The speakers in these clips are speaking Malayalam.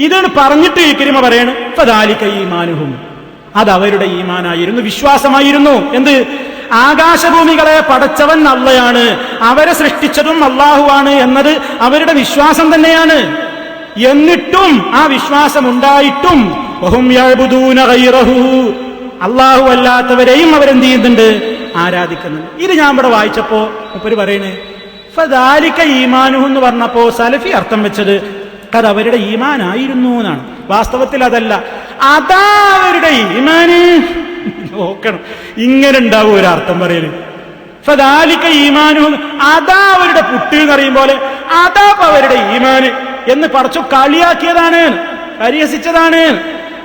ഇതാണ് പറഞ്ഞിട്ട് ഇക്രിമ പറയാണ് ഫദാലിക ഈമാനുഹും. അത് അവരുടെ ഈമാനായിരുന്നു വിശ്വാസമായിരുന്നു. എന്ത്? ആകാശഭൂമികളെ പടച്ചവൻ അള്ളയാണ്. അവരെ സൃഷ്ടിച്ചതും അള്ളാഹുവാണ് എന്നത് അവരുടെ വിശ്വാസം തന്നെയാണ്. എന്നിട്ടും ആ വിശ്വാസം ഉണ്ടായിട്ടും അള്ളാഹു അല്ലാത്തവരെയും അവരെന്ത് ചെയ്യുന്നുണ്ട്? ആരാധിക്കുന്നുണ്ട്. ഇത് ഞാൻ ഇവിടെ വായിച്ചപ്പോ മുപ്പര് പറയണേ ഫദാലിക ഈമാനുഹു എന്ന് പറഞ്ഞപ്പോ സലഫി അർത്ഥം വെച്ചത് അത് അവരുടെ ഈമാനായിരുന്നു എന്നാണ്. വാസ്തവത്തിൽ അതല്ല. അതാ അവരുടെ ഈമാന്. നോക്കണം. ഇങ്ങനെ ഉണ്ടാവും ഒരു അർത്ഥം പറയൽ. ഫദാലിക്ക ഈമാനു അതാ അവരുടെ പുട്ട് എന്ന് പറയും പോലെ അതാ അവരുടെ ഈമാന് എന്ന് പറച്ചു കളിയാക്കിയതാണ് പരിഹസിച്ചതാണ്.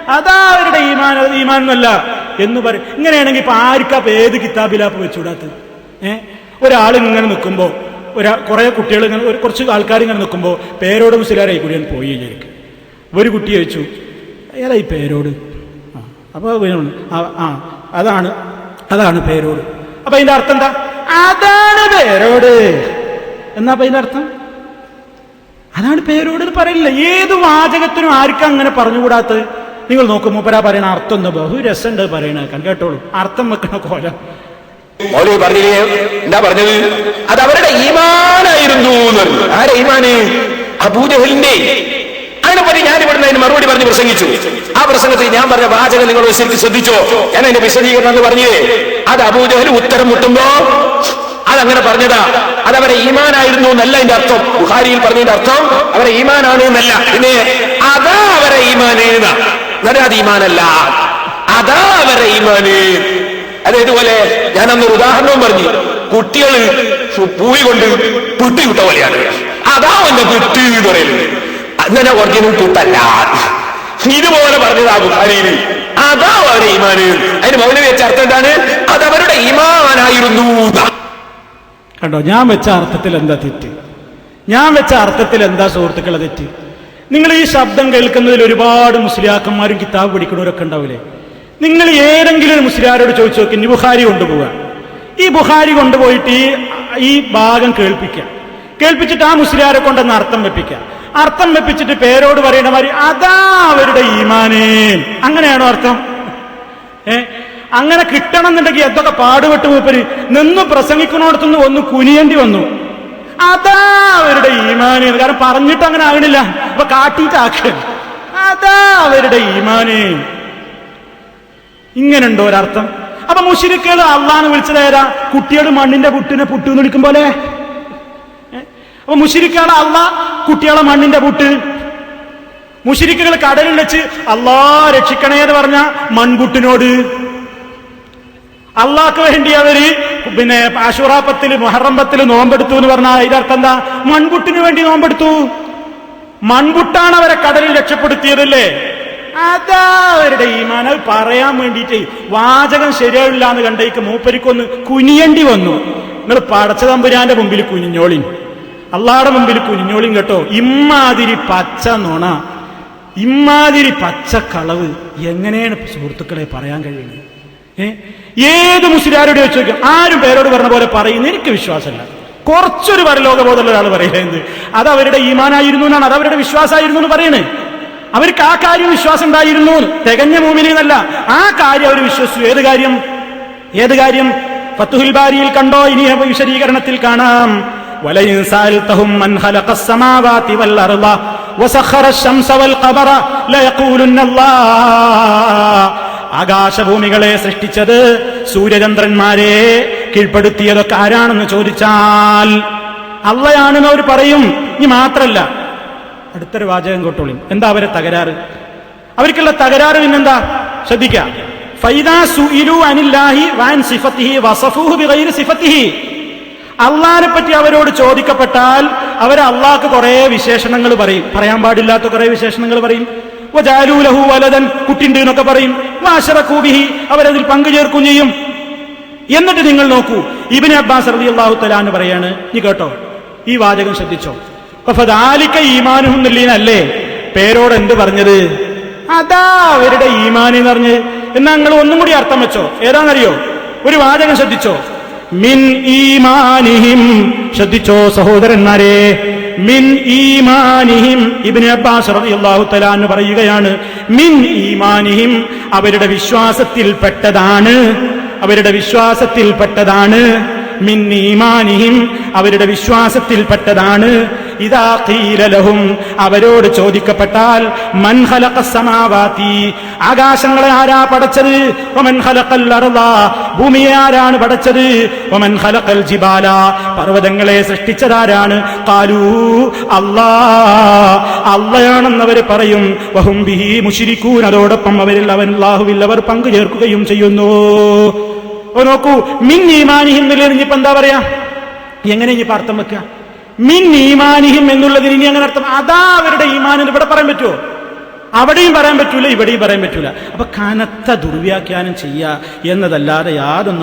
അതാ അവരുടെ ഈമാൻ അത് ഈമാൻ എന്നല്ല എന്ന് പറയും. ഇങ്ങനെയാണെങ്കിൽ ഇപ്പൊ ആർക്കാ ഏത് കിതാബിലാപ്പ് വെച്ചുകൂടാത്തത് ഏഹ് ഒരാൾ ഇങ്ങനെ നിൽക്കുമ്പോ ഒരാ കുറേ കുട്ടികൾ ഇങ്ങനെ ഒരു കുറച്ച് ആൾക്കാർ ഇങ്ങനെ നിൽക്കുമ്പോൾ പേരോട് മുസ്ലിയാരായി കൂടി ഞാൻ പോയി വിചാരിക്കും. ഒരു കുട്ടി ചോദിച്ചു ഈ പേരോട്? ആ അപ്പോൾ ആ അതാണ് അതാണ് പേരോട്. അപ്പം അതിന്റെ അർത്ഥം എന്താ? അതാണ് പേരോട്. എന്നാ അപ്പം അതിന്റെ അർത്ഥം? അതാണ് പേരോട് എന്ന് പറയില്ല ഏത് വാചകത്തിനും ആർക്കും അങ്ങനെ പറഞ്ഞുകൂടാത്തത്? നിങ്ങൾ നോക്കും മൂപ്പരാ പറയണ അർത്ഥം ഒന്ന് ബഹു രസമുണ്ട് പറയണ കേട്ടോളൂ. അർത്ഥം വെക്കണ കോലം. മൗലവി പറഞ്ഞില്ലേ? എന്താ പറഞ്ഞത്? അത് അവരുടെ ഈമാനായിരുന്നു ആരെ ഈമാന്? അബൂജഹലിന്റെ അതിനെപ്പറ്റി ഞാൻ ഇവിടുന്ന് അതിന് മറുപടി പറഞ്ഞ് പ്രസംഗിച്ചു. ആ പ്രസംഗത്തിൽ ഞാൻ പറഞ്ഞ വാചകം നിങ്ങൾ ശരിക്കും ശ്രദ്ധിച്ചോ? ഞാൻ അതിന്റെ വിശദീകരണം എന്ന് പറഞ്ഞേ അത് അബൂജഹൽ ഉത്തരം മുട്ടുമ്പോ അതങ്ങനെ പറഞ്ഞതാ. അത് അവരെ ഈമാനായിരുന്നു എന്നല്ല എന്റെ അർത്ഥം. ബുഹാരിയിൽ പറഞ്ഞതിന്റെ അർത്ഥം അവരെ ഈമാനാണ് എന്നല്ല. പിന്നെ അതാ അവരെ ഈമാന് എന്നാ. അത് ഈമാനല്ല. അതാ അവരെ ഈമാന്. അത് ഇതുപോലെ ഞാൻ അന്നൊരു ഉദാഹരണവും പറഞ്ഞു. കുട്ടികൾ പൂവി കൊണ്ട് പുട്ടി വിട്ട പോലെയാണ്. അതാ എന്റെ പുട്ടി എന്ന് പറയുന്നത്. അങ്ങനെ ഒറിജിനൽ പുട്ടല്ല. ഇതുപോലെ പറഞ്ഞതാ ബുഖാരിയിൽ. അതാ അവരുടെ ഈമാന് അതിന് മൗലവി വെച്ച അർത്ഥം എന്താണ്? അത് അവരുടെ ഈമാനായിരുന്നു. കണ്ടോ ഞാൻ വെച്ച അർത്ഥത്തിൽ എന്താ തെറ്റ്? ഞാൻ വെച്ച അർത്ഥത്തിൽ എന്താ സുഹൃത്തുക്കളെ തെറ്റ്? നിങ്ങൾ ഈ ശബ്ദം കേൾക്കുന്നതിൽ ഒരുപാട് മുസ്ലിയാക്കന്മാരും കിതാബ് പഠിക്കുന്നവരൊക്കെ ഉണ്ടാവില്ലേ? നിങ്ങൾ ഏതെങ്കിലും ഒരു മുസ്ലിയാരോട് ചോദിച്ചു നോക്കി ഇനി ബുഹാരി കൊണ്ടുപോവുക ഈ ബുഹാരി കൊണ്ടുപോയിട്ട് ഈ ഈ ഭാഗം കേൾപ്പിക്കുക കേൾപ്പിച്ചിട്ട് ആ മുസ്ലിയാരെ കൊണ്ടൊന്ന് അർത്ഥം വെപ്പിക്കുക അർത്ഥം വെപ്പിച്ചിട്ട് പേരോട് പറയുന്ന മാതിരി അതാ അവരുടെ ഈമാനേ. അങ്ങനെയാണോ അർത്ഥം? ഏ? അങ്ങനെ കിട്ടണം എന്നുണ്ടെങ്കിൽ എന്തൊക്കെ പാടുപെട്ട് മൂപ്പര് നിന്ന് പ്രസംഗിക്കുന്നോടത്തുനിന്ന് ഒന്ന് കുനിയേണ്ടി വന്നു. അതാ അവരുടെ ഈമാന്. കാരണം പറഞ്ഞിട്ട് അങ്ങനെ ആകണില്ല. അപ്പൊ കാട്ടിയിട്ടാക്കുക അതാ അവരുടെ ഈമാന്. ഇങ്ങനുണ്ടോ ഒരർത്ഥം? അപ്പൊ മുഷിരിക്കുകൾ അള്ളാന്ന് വിളിച്ചത് ഏതാ? കുട്ടിയോട് മണ്ണിന്റെ പുട്ടിനെ പുട്ടു എന്ന് വിളിക്കും പോലെ? അപ്പൊ മുഷിരിക്കുകൾ അള്ള കുട്ടികളെ മണ്ണിന്റെ പുട്ട്. മുഷിരിക്കുകൾ കടലിൽ വെച്ച് അള്ളാ രക്ഷിക്കണേ എന്ന് പറഞ്ഞ മൺകുട്ടിനോട് അള്ളാഹ്ക്ക് വേണ്ടി അവർ പിന്നെ ആശുറാപ്പത്തിൽ മൊഹറമ്പത്തിൽ നോമ്പെടുത്തു എന്ന് പറഞ്ഞാൽ അതിന്റെ അർത്ഥം എന്താ? മൺകുട്ടിന് വേണ്ടി നോമ്പെടുത്തു. മൺകുട്ടാണ് അവരെ കടലിൽ രക്ഷപ്പെടുത്തിയതല്ലേ? അതാ അവരുടെ ഈമാൻ പറയാൻ വേണ്ടിയിട്ട് വാചകം ശരിയല്ല എന്ന് കണ്ടേക്ക് മൂപ്പരിക്കൊന്ന് കുനിയേണ്ടി വന്നു. നിങ്ങൾ പടച്ച തമ്പുരാന്റെ മുമ്പിൽ കുനിഞ്ഞോളിൻ. അള്ളാടെ മുമ്പിൽ കുനിഞ്ഞോളിൻ കേട്ടോ. ഇമ്മാതിരി പച്ച നുണ. ഇമ്മാതിരി പച്ച കളവ്. എങ്ങനെയാണ് സുഹൃത്തുക്കളെ പറയാൻ കഴിയുന്നത്? ഏ? ഏത് വെച്ച് നോക്കും ആരും പേരോട് പറഞ്ഞ പോലെ പറയുന്ന എനിക്ക് വിശ്വാസമില്ല. കുറച്ചൊരു പരലോകബോധമുള്ള ഒരാൾ പറയുന്നത് അത് അവരുടെ ഈമാനായിരുന്നു എന്നാണ്. അത് അവരുടെ വിശ്വാസമായിരുന്നു എന്ന് പറയണേ. അവർക്ക് ആ കാര്യം വിശ്വാസം ഉണ്ടായിരുന്നു തികഞ്ഞ മൂമിനെന്നല്ല ആ കാര്യം അവർ വിശ്വസിച്ചു ഏത് കാര്യം ഏത് കാര്യം ഫത്തുഹുൽ ബാരിയിൽ കണ്ടോ ഇനി വിശദീകരണത്തിൽ കാണാം ولئن سألتهم من خلق السماوات والأرض وسخر الشمس والقمر ليقولن الله ആകാശഭൂമികളെ സൃഷ്ടിച്ചത് സൂര്യചന്ദ്രന്മാരെ കീഴ്പ്പെടുത്തിയതൊക്കെ ആരാണെന്ന് ചോദിച്ചാൽ അള്ളയാണെന്ന് അവർ പറയും ഇനി മാത്രല്ല അടുത്തൊരു വാചകം കൊട്ടോളി. എന്താ അവരെ തകരാറ്? അവർക്കുള്ള തകരാറ് പിന്നെന്താ? ശ്രദ്ധിക്കാം. അള്ളാഹിനെ പറ്റി അവരോട് ചോദിക്കപ്പെട്ടാൽ അവർ അള്ളാഹ്ക്ക് കുറെ വിശേഷണങ്ങൾ പറയും. പറയാൻ പാടില്ലാത്ത കുറെ വിശേഷണങ്ങൾ പറയും. വജാലൂലഹു വലതൻ കുട്ടിണ്ട് എന്നൊക്കെ പറയും. വാശറക്കൂബിഹി അവരതിൽ പങ്കുചേർക്കും ചെയ്യും. എന്നിട്ട് നിങ്ങൾ നോക്കൂ. ഇബിൻ അബ്ബാസ് അള്ളാഹു തലാന്ന് പറയാണ്. നീ കേട്ടോ. ഈ വാചകം ശ്രദ്ധിച്ചോ. ഫദാലിക്ക പേരോട് എന്ത് പറഞ്ഞത്? അതാ അവരുടെ ഈമാൻ എന്ന് പറഞ്ഞ്. എന്നാ നിങ്ങൾ ഒന്നും കൂടി അർത്ഥം വെച്ചോ. ഏതാണെന്നറിയോ? ഒരു വാചകം ശ്രദ്ധിച്ചോ. മിൻ ഈമാനിഹിം. ശ്രദ്ധിച്ചോ സഹോദരന്മാരെ. മിൻ ഈമാനിഹിം. ഇബ്നു അബ്ബാസ് റളിയല്ലാഹു തആല എന്ന് പറയുകയാണ് മിൻ ഈമാനിഹിം. അവരുടെ വിശ്വാസത്തിൽപ്പെട്ടതാണ് അവരുടെ വിശ്വാസത്തിൽപ്പെട്ടതാണ് മിൻ ഈമാനിഹിം. അവരുടെ വിശ്വാസത്തിൽപ്പെട്ടതാണ് ഇതാ ലഹും. അവരോട് ചോദിക്കപ്പെട്ടാൽ മൻ സമാവാത്തി? സമാവാതി ആകാശങ്ങളെ ആരാ പടച്ചത്? ഒമൻ ഖലഖൽ അർള ഭൂമിയെ ആരാണ് പടച്ചത്? ഒമൻ ഖലഖൽ ജിബാല. പർവതങ്ങളെ സൃഷ്ടിച്ചതാരാണ്? ഖാലൂ അല്ലാ അള്ളയാണെന്നവർ പറയും വഹും ബിഹി മുഷിരിക്കൂൻ അതോടൊപ്പം അവരിൽ അവൻ അല്ലാഹുവിൽ അവർ പങ്കു ചേർക്കുകയും ചെയ്യുന്നു നോക്കൂ മിൻ ഈമാനിഹിം എന്നുള്ളതിന് ഇനിയിപ്പോ എന്താ പറയാ? എങ്ങനെ ഇനി അർത്ഥം വെക്കുക മിൻ ഈമാനിഹിം എന്നുള്ളതിന് ഇനി അങ്ങനെ അർത്ഥം. അതാ അവരുടെ ഈമാനിൽ ഇവിടെ പറയാൻ പറ്റുമോ അവിടെയും പറയാൻ പറ്റൂല ഇവിടെയും പറയാൻ പറ്റൂല. അപ്പൊ കനത്ത ദുർവ്യാഖ്യാനം ചെയ്യുക എന്നതല്ലാതെ യാതൊന്നും